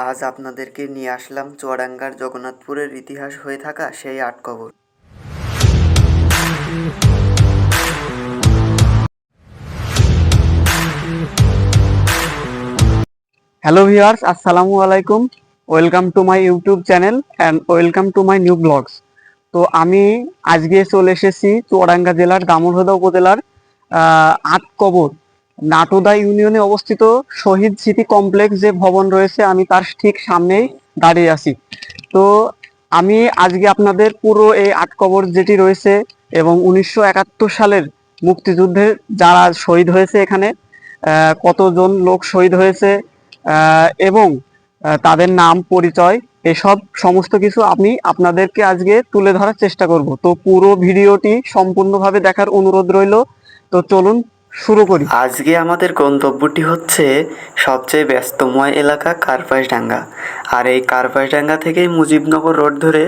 আজ আপনাদেরকে নিয়ে আসলাম চুয়াডাঙ্গার জগন্নাথপুরের ইতিহাস হয়ে থাকা সেই আট কবর। হ্যালো ভিউয়ার্স আসসালামু আলাইকুম welcome to my YouTube channel and welcome to my new blogs তো আমি আজকে চলে এসেছি চুয়াডাঙ্গা জেলার দামোহদা উপজেলার আট কবর। নাটোদা ইউনিয়নে অবস্থিত শহীদ স্মৃতি কমপ্লেক্স যে ভবন রয়েছে, আমি তার ঠিক সামনেই দাঁড়িয়ে আছি। তো আমি আজকে আপনাদের পুরো এই আট কবর যেটি রয়েছে এবং উনিশশো একাত্তর সালের মুক্তিযুদ্ধে যারা শহীদ হয়েছে এখানে কতজন লোক শহীদ হয়েছে এবং তাদের নাম, পরিচয়, এসব সমস্ত কিছু আমি আপনাদেরকে আজকে তুলে ধরার চেষ্টা করব। তো পুরো ভিডিওটি সম্পূর্ণভাবে দেখার অনুরোধ রইল। তো চলুন শুরু করি। আজকে আমাদের গন্তব্যটি হচ্ছে সবচেয়ে ব্যস্তময় এলাকা কার্পাসডাঙ্গা। আর এই কার্পাসডাঙ্গা থেকেই মুজিবনগর রোড ধরে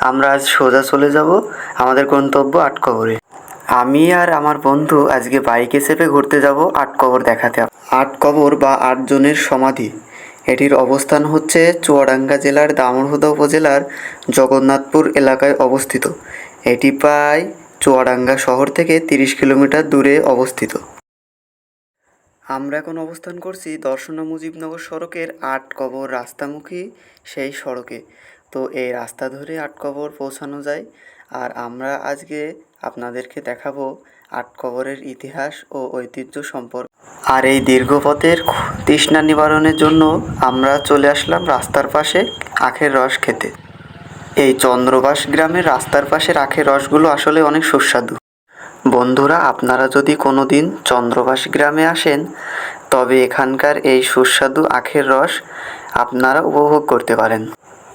আমরা আজ সোজা চলে যাব আমাদের গন্তব্য আটকবরে। আমি আর আমার বন্ধু আজকে বাইকে চেপে ঘুরতে যাব আটকবর দেখাতে। আটকবর বা আটজনের সমাধি। এটির অবস্থান হচ্ছে চুয়াডাঙ্গা জেলার দামোহদা উপজেলার জগন্নাথপুর এলাকায় অবস্থিত। এটি প্রায় চুয়াডাঙ্গা শহর থেকে তিরিশ কিলোমিটার দূরে অবস্থিত। আমরা এখন অবস্থান করছি দর্শনা মুজিবনগর সড়কের আট কবর রাস্তামুখী সেই সড়কে। তো এই রাস্তা ধরে আট কবর পৌঁছানো যায়। আর আমরা আজকে আপনাদেরকে দেখাবো আট কবরের ইতিহাস ও ঐতিহ্য সম্পর্ক। আর এই দীর্ঘ পথের তৃষ্ণা নিবারণের জন্য আমরা চলে আসলাম রাস্তার পাশে আখের রস খেতে। এই চন্দ্রবাস গ্রামের রাস্তার পাশে আখের রসগুলো আসলে অনেক সুস্বাদু। বন্ধুরা, আপনারা যদি কোনো দিন চন্দ্রবাস গ্রামে আসেন, তবে এখানকার এই সুস্বাদু আখের রস আপনারা উপভোগ করতে পারেন।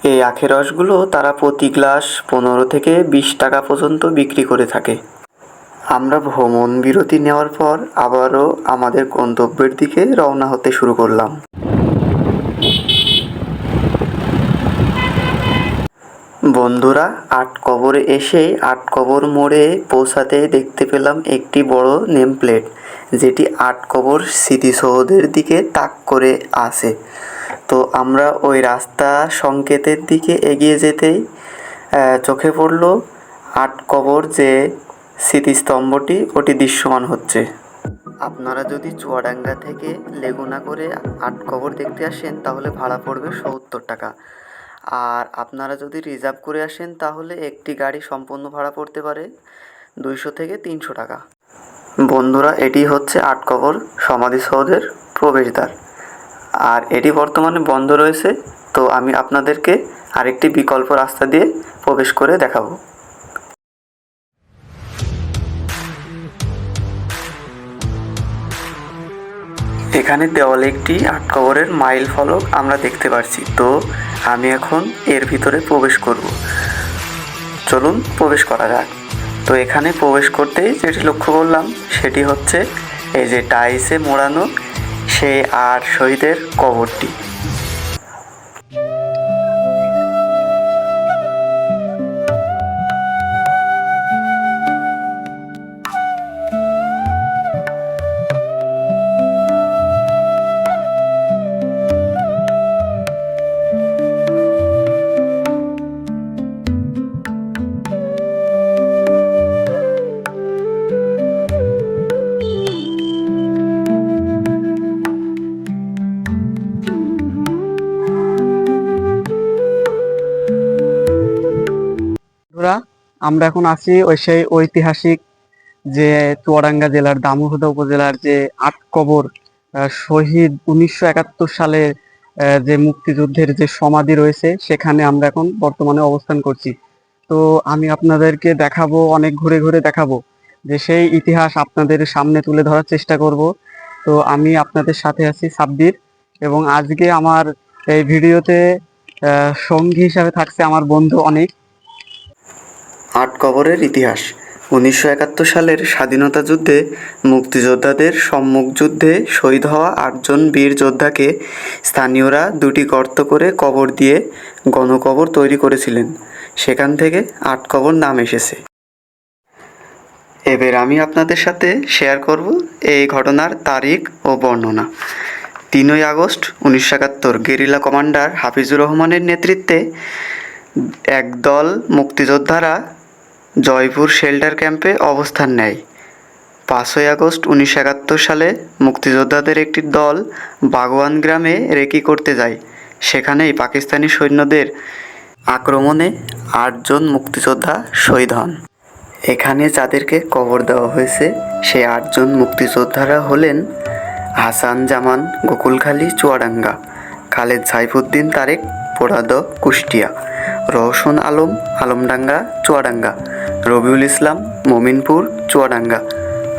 এই আখের রসগুলো তারা প্রতি গ্লাস পনেরো থেকে বিশ টাকা পর্যন্ত বিক্রি করে থাকে। আমরা ভ্রমণ বিরতি নেওয়ার পর আবারও আমাদের গন্তব্যের দিকে রওনা হতে শুরু করলাম। বন্ধুরা, আট কবরে এসে আট কবর মোড়ে পৌঁছাতে দেখতে পেলাম একটি বড় নেম প্লেট যেটি আট কবর স্মৃতিসৌধের দিকে তাক করে আছে। তো আমরা ওই রাস্তা সংকেতের দিকে এগিয়ে যেতেই চোখে পড়ল আট কবর যে স্মৃতিস্তম্ভটি, ওটি দৃশ্যমান হচ্ছে। আপনারা যদি চুয়াডাঙ্গা থেকে লেগুনা করে আট কবর দেখতে আসেন, তাহলে ভাড়া পড়বে সত্তর টাকা। আর আপনারা যদি রিজার্ভ করে আসেন, তাহলে একটি গাড়ি সম্পূর্ণ ভাড়া পড়তে পারে দুইশো থেকে তিনশো টাকা। বন্ধুরা, এটি হচ্ছে আট কবর সমাধিসৌধের প্রবেশদ্বার। আর এটি বর্তমানে বন্ধ রয়েছে, তো আমি আপনাদেরকে আরেকটি বিকল্প রাস্তা দিয়ে প্রবেশ করে দেখাবো। এখানে দেওয়ালে একটি আট কবরের মাইল ফলক আমরা দেখতে পাচ্ছি তো আমি এখন এর ভিতরে প্রবেশ করব। চলুন প্রবেশ করা যাক। তো এখানে প্রবেশ করতেই যেটি লক্ষ্য করলাম, সেটি হচ্ছে এই যে টাইসে মোড়ানো সেই আর শহীদের কবরটি। আমরা এখন আছি ওই সেই ঐতিহাসিক যে চুয়াডাঙ্গা জেলার দামোহদা উপজেলার যে আট কবর শহীদ উনিশশো একাত্তর সালে যে মুক্তিযুদ্ধের যে সমাধি রয়েছে, সেখানে আমরা এখন বর্তমানে অবস্থান করছি। তো আমি আপনাদেরকে দেখাবো, অনেক ঘুরে ঘুরে দেখাবো যে সেই ইতিহাস আপনাদের সামনে তুলে ধরার চেষ্টা করব। তো আমি আপনাদের সাথে আছি সাব্বির এবং আজকে আমার এই ভিডিওতে সঙ্গী হিসাবে থাকছে আমার বন্ধু অনেক। আট কবরের ইতিহাস। উনিশশো একাত্তর সালের স্বাধীনতা যুদ্ধে মুক্তিযোদ্ধাদের সম্মুখ যুদ্ধে শহীদ হওয়া আটজন বীর যোদ্ধাকে স্থানীয়রা দুটি গর্ত করে কবর দিয়ে গণকবর তৈরি করেছিলেন। সেখান থেকে আট কবর নাম এসেছে। এবার আমি আপনাদের সাথে শেয়ার করব এই ঘটনার তারিখ ও বর্ণনা। তিনই আগস্ট উনিশশো একাত্তর, গেরিলা কমান্ডার হাফিজুর রহমানের নেতৃত্বে একদল মুক্তিযোদ্ধারা জয়পুর শেল্টার ক্যাম্পে অবস্থান নেয়। পাঁচই আগস্ট উনিশশো একাত্তর সালে মুক্তিযোদ্ধাদের একটি দল বাগওয়ান গ্রামে রেকি করতে যায়। সেখানেই পাকিস্তানি সৈন্যদের আক্রমণে আটজন মুক্তিযোদ্ধা শহীদ হন। এখানে যাদেরকে কবর দেওয়া হয়েছে, সেই আটজন মুক্তিযোদ্ধারা হলেন হাসান জামান গোকুলখালী চুয়াডাঙ্গা, খালেদ সাইফুদ্দিন তারেক, পোড়াদ কুষ্টিয়া, রওশন আলম, আলমডাঙ্গা, চুয়াডাঙ্গা রবিউল ইসলাম, মমিনপুর, চুয়াডাঙ্গা।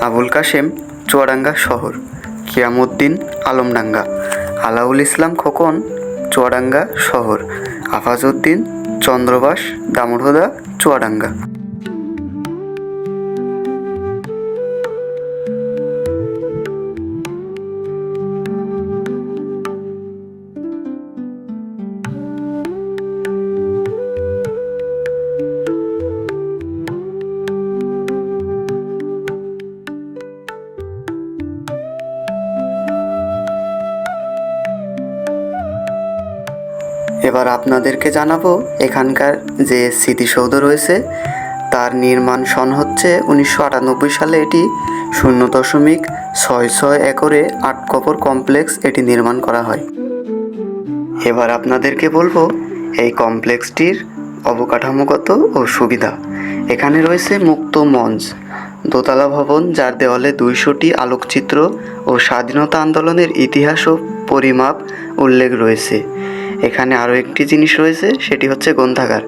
আবুল কাশেম, চুয়াডাঙ্গা শহর। কিয়ামুদ্দিন আলমডাঙ্গা। আলাউল ইসলাম খোকন, চুয়াডাঙ্গা শহর। আফাজউদ্দিন, চন্দ্রবাস দামোহদা চুয়াডাঙ্গা। এবার আপনাদেরকে জানাব, এখানকার যে স্মৃতিসৌধ রয়েছে, তার নির্মাণ সন হচ্ছে উনিশশো আটানব্বই সালে এটি শূন্য দশমিক ছয় ছয় একরে আট কপর কমপ্লেক্স এটি নির্মাণ করা হয়। এবার আপনাদেরকে বলব, এই কমপ্লেক্সটির অবকাঠামোগত ও সুবিধা। এখানে রয়েছে মুক্ত মঞ্চ, দোতলা ভবন যার দেওয়ালে দুইশোটি আলোকচিত্র ও স্বাধীনতা আন্দোলনের ইতিহাস ও পরিমাপ উল্লেখ রয়েছে। এখানে আরও একটি জিনিস রয়েছে, সেটি হচ্ছে গ্রন্থাগার।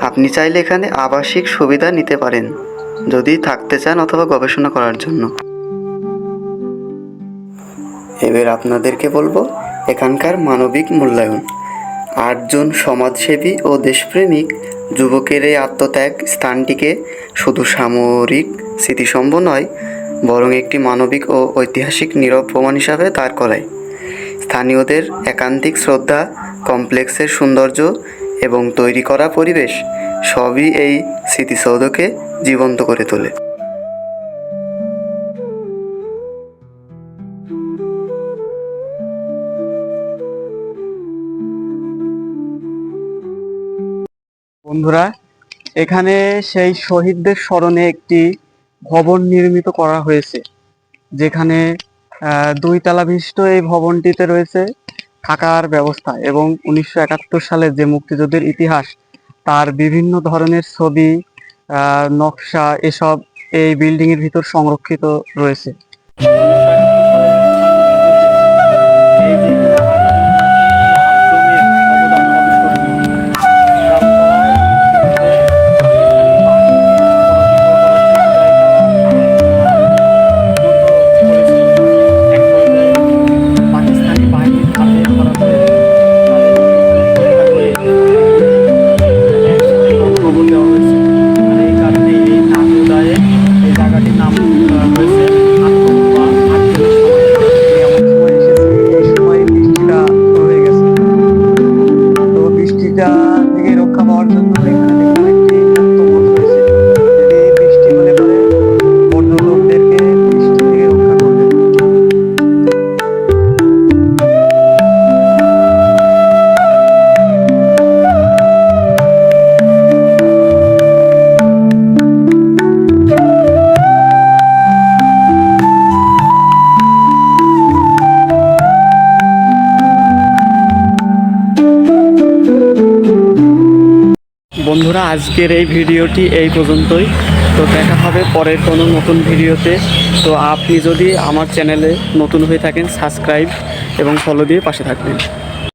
আপনি চাইলে এখানে আবাসিক সুবিধা নিতে পারেন, যদি থাকতে চান অথবা গবেষণা করার জন্য। এবার আপনাদেরকে বলব, এখানকার মানবিক মূল্যায়ন। আটজন সমাজসেবী ও দেশপ্রেমিক যুবকের এই আত্মত্যাগ স্থানটিকে শুধু সামরিক স্মৃতিসম্ভ নয়, বরং একটি মানবিক ও ঐতিহাসিক নীরব প্রমাণ হিসাবে দাঁড় করায়। স্থানীয়দের একান্তিক শ্রদ্ধা, কমপ্লেক্সের সৌন্দর্য এবং তৈরি করা পরিবেশ সবই এই স্মৃতিসৌধকে জীবন্ত করে তোলে। বন্ধুরা, এখানে সেই শহীদদের স্মরণে একটি ভবন নির্মিত করা হয়েছে, যেখানে দুই তালা বিশিষ্ট এই ভবনটিতে রয়েছে থাকার ব্যবস্থা এবং উনিশশো একাত্তর সালে যে মুক্তিযুদ্ধের ইতিহাস, তার বিভিন্ন ধরনের ছবি নকশা, এসব এই বিল্ডিং এর ভিতর সংরক্ষিত রয়েছে। Mm -hmm. বন্ধুরা, আজকের এই ভিডিওটি এই পর্যন্তই। তো দেখা হবে পরের কোনো নতুন ভিডিওতে। তো আপনি যদি আমার চ্যানেলে নতুন হয়ে থাকেন, সাবস্ক্রাইব এবং ফলো দিয়ে পাশে থাকবেন।